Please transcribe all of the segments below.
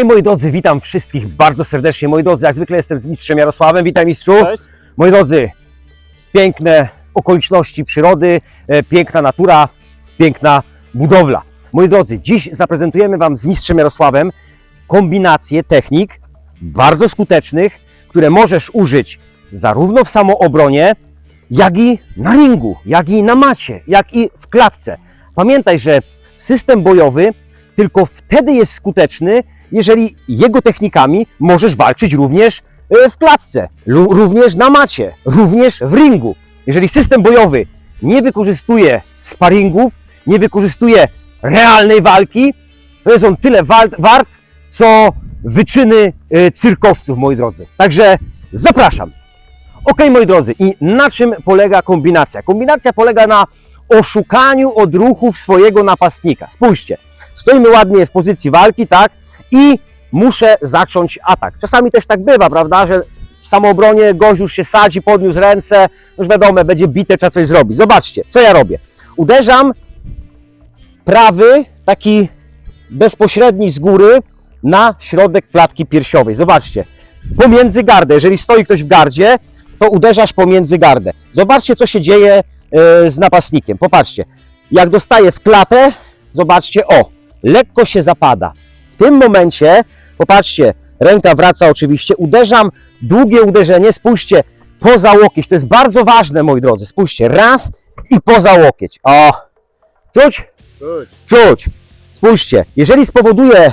Okej, moi drodzy, witam wszystkich bardzo serdecznie. Moi drodzy, jak zwykle jestem z mistrzem Jarosławem. Witam mistrzu. Cześć. Moi drodzy, piękne okoliczności przyrody, e, piękna natura, piękna budowla. Moi drodzy, dziś zaprezentujemy Wam z mistrzem Jarosławem kombinację technik bardzo skutecznych, które możesz użyć zarówno w samoobronie, jak i na ringu, jak i na macie, jak i w klatce. Pamiętaj, że system bojowy tylko wtedy jest skuteczny, jeżeli jego technikami możesz walczyć również e, w klatce, również na macie, również w ringu. Jeżeli system bojowy nie wykorzystuje sparingów, nie wykorzystuje realnej walki, to jest on tyle wart, co wyczyny e, cyrkowców, moi drodzy. Także zapraszam. Ok, moi drodzy, i na czym polega kombinacja? Kombinacja polega na oszukaniu odruchów swojego napastnika. Spójrzcie, stoimy ładnie w pozycji walki, tak? I muszę zacząć atak. Czasami też tak bywa, prawda, że w samoobronie gość już się sadzi, podniósł ręce, już wiadomo, będzie bite, trzeba coś zrobić. Zobaczcie, co ja robię. Uderzam prawy, taki bezpośredni z góry, na środek klatki piersiowej. Zobaczcie, pomiędzy gardę. Jeżeli stoi ktoś w gardzie, to uderzasz pomiędzy gardę. Zobaczcie, co się dzieje e, z napastnikiem. Popatrzcie, jak dostaje w klatę, zobaczcie, o, lekko się zapada. W tym momencie, popatrzcie, ręka wraca oczywiście, uderzam, długie uderzenie, spójrzcie, poza łokieć. To jest bardzo ważne, moi drodzy. Spójrzcie, raz i poza łokieć. O, czuć? Czuć. czuć. Spójrzcie, jeżeli spowoduje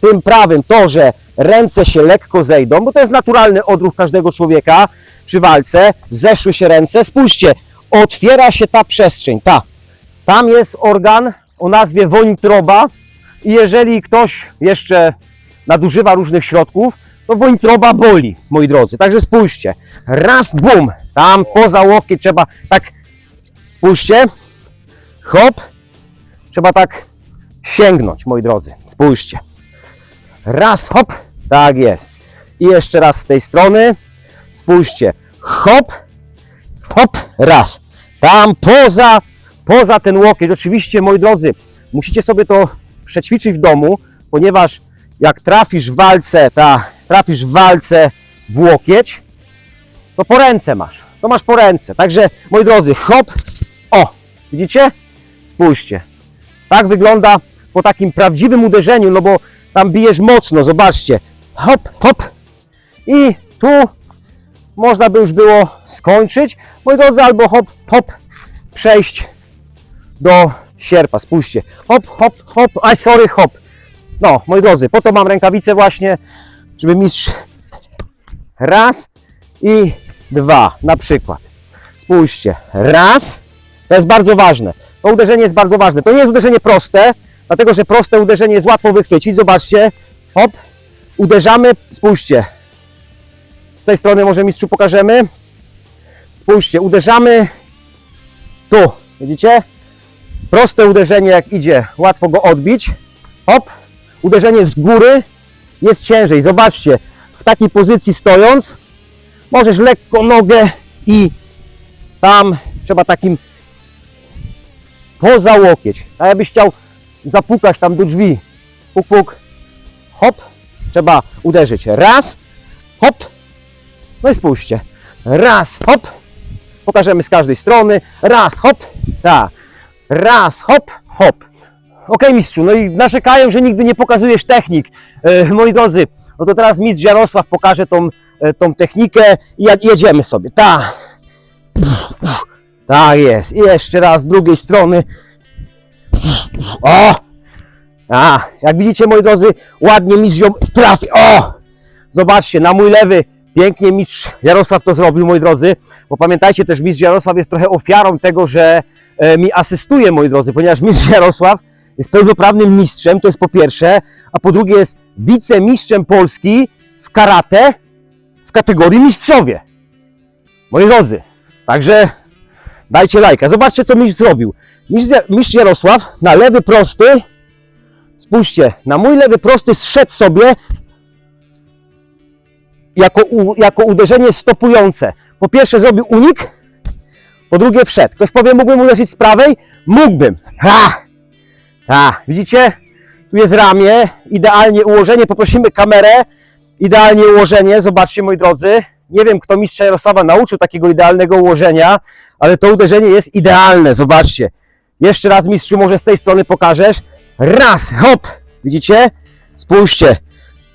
tym prawym to, że ręce się lekko zejdą, bo to jest naturalny odruch każdego człowieka przy walce, zeszły się ręce, spójrzcie, otwiera się ta przestrzeń, ta. Tam jest organ o nazwie wątroba i jeżeli ktoś jeszcze nadużywa różnych środków, to wątroba boli, moi drodzy. Także spójrzcie, raz, bum, tam poza łokieć trzeba tak, spójrzcie, hop, trzeba tak sięgnąć, moi drodzy. Spójrzcie. Raz, hop, tak jest. I jeszcze raz z tej strony. Spójrzcie. Hop, hop, raz. Tam poza, poza ten łokieć. Oczywiście, moi drodzy, musicie sobie to przećwiczyć w domu, ponieważ jak trafisz w walce, ta, trafisz w walce w łokieć, to po ręce masz. To masz po ręce. Także, moi drodzy, hop, o, widzicie? Spójrzcie. Tak wygląda po takim prawdziwym uderzeniu, no bo tam bijesz mocno, zobaczcie. Hop, hop. I tu można by już było skończyć. Moi drodzy, albo hop, hop, przejść do sierpa. Spójrzcie. Hop, hop, hop. Aj, sorry, hop. No, moi drodzy, po to mam rękawice właśnie, żeby mistrz raz i dwa na przykład. Spójrzcie. Raz. To jest bardzo ważne. To uderzenie jest bardzo ważne. To nie jest uderzenie proste, dlatego że proste uderzenie jest łatwo wychwycić. Zobaczcie. Hop. Uderzamy. Spójrzcie. Z tej strony może mistrzu pokażemy. Spójrzcie. Uderzamy tu. Widzicie? Proste uderzenie jak idzie. Łatwo go odbić. Hop. Uderzenie z góry jest ciężej. Zobaczcie. W takiej pozycji stojąc możesz lekko nogę i tam trzeba takim poza łokieć. A jakbyś chciał zapukać tam do drzwi, puk, puk, hop, trzeba uderzyć. Raz, hop, no i spójrzcie. Raz, hop, pokażemy z każdej strony. Raz, hop, tak. Raz, hop, hop. Ok, mistrzu, no i narzekają, że nigdy nie pokazujesz technik. E, moi drodzy, no to teraz mistrz Jarosław pokaże tą, e, tą technikę i jedziemy sobie. Tak. Tak jest. I jeszcze raz z drugiej strony. O! A, jak widzicie, moi drodzy, ładnie mistrz ją trafi. O! Zobaczcie, na mój lewy pięknie mistrz Jarosław to zrobił, moi drodzy. Bo pamiętajcie też, mistrz Jarosław jest trochę ofiarą tego, że e, mi asystuje, moi drodzy, ponieważ mistrz Jarosław jest pełnoprawnym mistrzem, to jest po pierwsze, a po drugie jest wicemistrzem Polski w karate w kategorii mistrzowie. Moi drodzy, także dajcie lajka. Zobaczcie, co mistrz zrobił. Mistrz, Jarosław na lewy prosty, spójrzcie, na mój lewy prosty zszedł sobie jako, u, jako uderzenie stopujące. Po pierwsze zrobił unik, po drugie wszedł. Ktoś powie, mógłbym uderzyć z prawej? Mógłbym. Ha! Ha! Widzicie? Tu jest ramię, idealnie ułożenie. Poprosimy kamerę, idealnie ułożenie. Zobaczcie, moi drodzy. Nie wiem, kto mistrza Jarosława nauczył takiego idealnego ułożenia, ale to uderzenie jest idealne. Zobaczcie. Jeszcze raz, mistrzu, może z tej strony pokażesz. Raz, hop. Widzicie? Spójrzcie.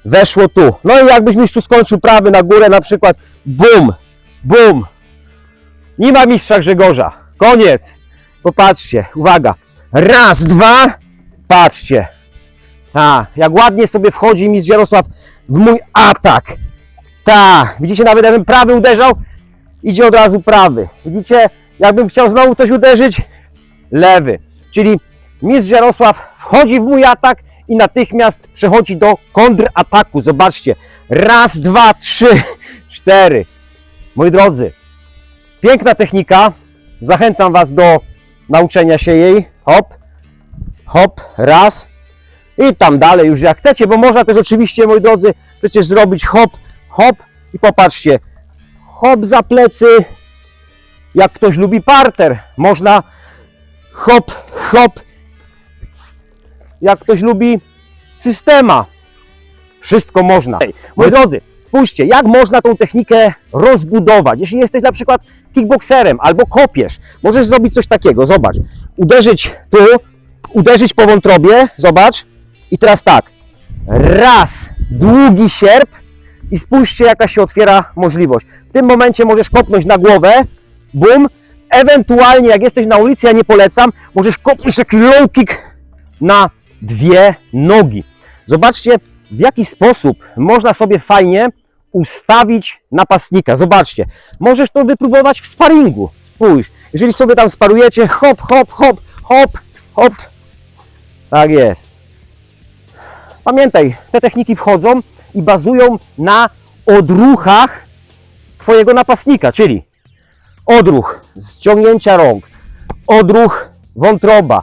Weszło tu. No i jakbyś mistrzu skończył prawy na górę, na przykład bum, bum. Nie ma mistrza Grzegorza. Koniec. Popatrzcie, uwaga. Raz, dwa. Patrzcie. A, jak ładnie sobie wchodzi mistrz Jarosław w mój atak. Tak, widzicie, nawet jakbym prawy uderzał, idzie od razu prawy. Widzicie, jakbym chciał znowu coś uderzyć, lewy. Czyli mistrz Jarosław wchodzi w mój atak i natychmiast przechodzi do kontrataku. Zobaczcie. Raz, dwa, trzy, cztery. Moi drodzy, piękna technika. Zachęcam Was do nauczenia się jej. Hop, hop, raz. I tam dalej już jak chcecie, bo można też oczywiście, moi drodzy, przecież zrobić hop, hop i popatrzcie. Hop za plecy. Jak ktoś lubi parter, można hop, hop. Jak ktoś lubi systema, wszystko można. Moi drodzy, spójrzcie, jak można tą technikę rozbudować. Jeśli jesteś na przykład kickboxerem albo kopiesz, możesz zrobić coś takiego. Zobacz, uderzyć tu, uderzyć po wątrobie, zobacz. I teraz tak, raz, długi sierp i spójrzcie, jaka się otwiera możliwość. W tym momencie możesz kopnąć na głowę, bum, ewentualnie jak jesteś na ulicy, ja nie polecam, możesz kopnąć taki low kick na dwie nogi. Zobaczcie, w jaki sposób można sobie fajnie ustawić napastnika. Zobaczcie, możesz to wypróbować w sparingu. Spójrz, jeżeli sobie tam sparujecie, hop, hop, hop, hop, hop. Tak jest. Pamiętaj, te techniki wchodzą i bazują na odruchach Twojego napastnika, czyli odruch ściągnięcia rąk, odruch wątroba,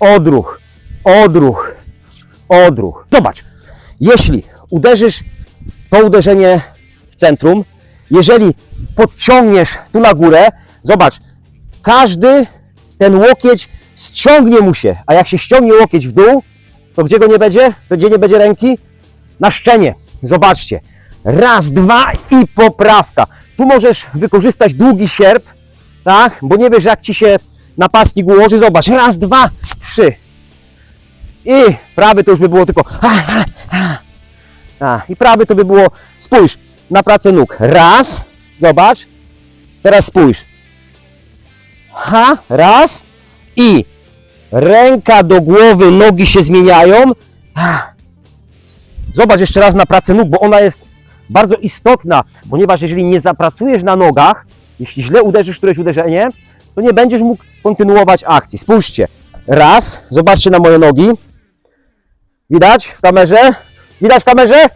odruch, odruch, odruch. Zobacz, jeśli uderzysz to uderzenie w centrum, jeżeli podciągniesz tu na górę, zobacz, każdy ten łokieć ściągnie mu się, a jak się ściągnie łokieć w dół, to gdzie go nie będzie? To gdzie nie będzie ręki? Na szczenie. Zobaczcie. Raz, dwa i poprawka. Tu możesz wykorzystać długi sierp, tak? Bo nie wiesz, jak ci się napastnik ułoży. Zobacz. Raz, dwa, trzy. I prawy to już by było tylko. A, I prawy to by było. Spójrz na pracę nóg. Raz. Zobacz. Teraz spójrz. Ha, raz. I ręka do głowy, nogi się zmieniają. Zobacz jeszcze raz na pracę nóg, bo ona jest bardzo istotna, ponieważ jeżeli nie zapracujesz na nogach, jeśli źle uderzysz któreś uderzenie, to nie będziesz mógł kontynuować akcji. Spójrzcie. Raz, zobaczcie na moje nogi. Widać w kamerze? Widać w kamerze?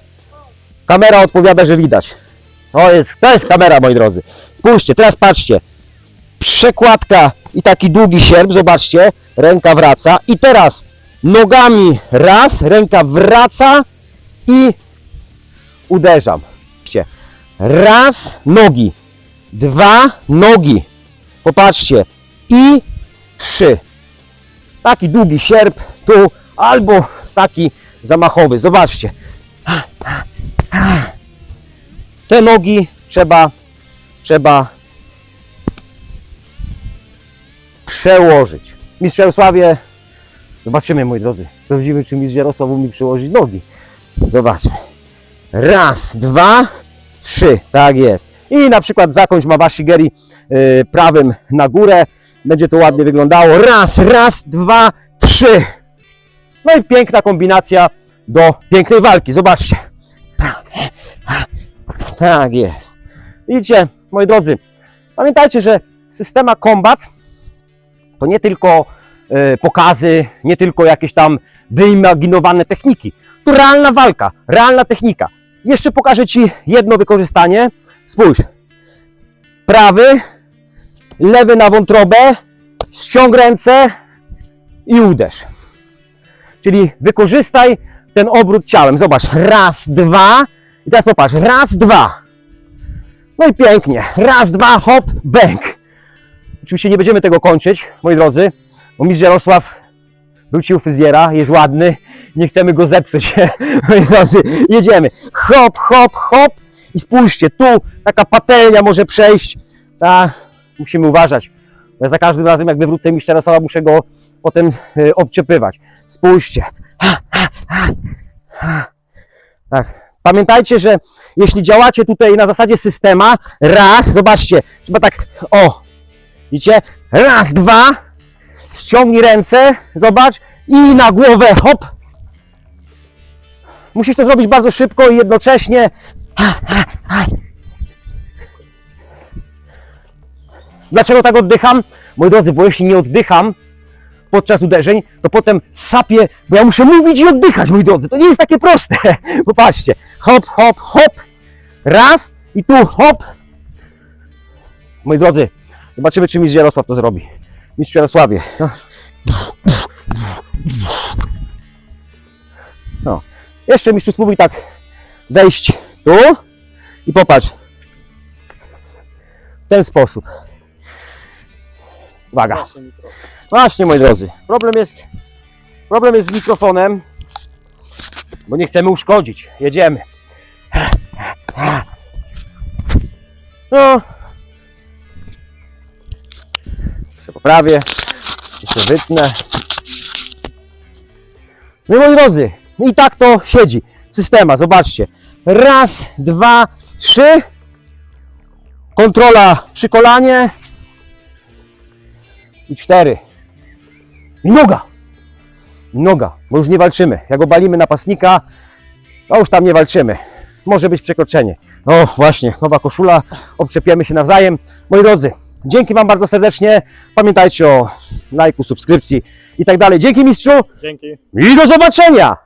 Kamera odpowiada, że widać. To jest, to jest kamera, moi drodzy. Spójrzcie, teraz patrzcie. Przekładka i taki długi sierp, zobaczcie. Ręka wraca. I teraz nogami raz, ręka wraca i uderzam. Raz, nogi. Dwa, nogi. Popatrzcie. I trzy. Taki długi sierp tu, albo taki zamachowy. Zobaczcie. Te nogi trzeba, trzeba przełożyć. Mistrz Jarosławie, zobaczymy moi drodzy, sprawdzimy czy mistrz Jarosław umie przełożyć nogi. Zobaczmy. Raz, dwa, trzy, tak jest. I na przykład zakończ Mawashigeri yy, prawym na górę. Będzie to ładnie wyglądało. Raz, raz, dwa, trzy. No i piękna kombinacja do pięknej walki. Zobaczcie. Tak jest. Widzicie, moi drodzy, pamiętajcie, że systema Combat to nie tylko e, pokazy, nie tylko jakieś tam wyimaginowane techniki. To realna walka, realna technika. Jeszcze pokażę Ci jedno wykorzystanie. Spójrz. Prawy, lewy na wątrobę, ściąg ręce i uderz. Czyli wykorzystaj ten obrót ciałem. Zobacz, raz, dwa. I teraz popatrz, raz, dwa. No i pięknie. Raz, dwa, hop, bęk. Oczywiście nie będziemy tego kończyć, moi drodzy, bo mistrz Jarosław Wrócił fryzjera, jest ładny, nie chcemy go zepsuć. Moi drodzy, jedziemy. Hop, hop, hop. I spójrzcie, tu taka patelnia może przejść. Ta, musimy uważać. Za każdym razem, jak wywrócę mistrza Jarosława, muszę go potem e, obczepywać. Spójrzcie. Tak. Pamiętajcie, że jeśli działacie tutaj na zasadzie systema, raz, zobaczcie, trzeba tak, o, widzicie, raz, dwa, ściągnij ręce, zobacz, i na głowę, hop. Musisz to zrobić bardzo szybko i jednocześnie. Dlaczego tak oddycham? Moi drodzy, bo jeśli nie oddycham podczas uderzeń, to potem sapię, bo ja muszę mówić i oddychać, moi drodzy. To nie jest takie proste. Popatrzcie. Hop, hop, hop. Raz i tu hop. Moi drodzy, zobaczymy, czy mistrz Jarosław to zrobi. Mistrz Jarosławie. No. No. Jeszcze mistrzu spróbuj tak wejść tu i popatrz. W ten sposób. Uwaga. Właśnie, moi drodzy. Problem jest, problem jest z mikrofonem, bo nie chcemy uszkodzić. Jedziemy. No. Jeszcze poprawię. Jeszcze wytnę. No moi drodzy, i tak to siedzi. Systema, zobaczcie. Raz, dwa, trzy. Kontrola przy kolanie. I cztery. I noga. Noga, bo już nie walczymy. Jak obalimy napastnika, to już tam nie walczymy. Może być przekroczenie. O, właśnie, nowa koszula. Obczepiemy się nawzajem. Moi drodzy, dzięki Wam bardzo serdecznie. Pamiętajcie o lajku, subskrypcji i tak dalej. Dzięki mistrzu Dzięki. i do zobaczenia!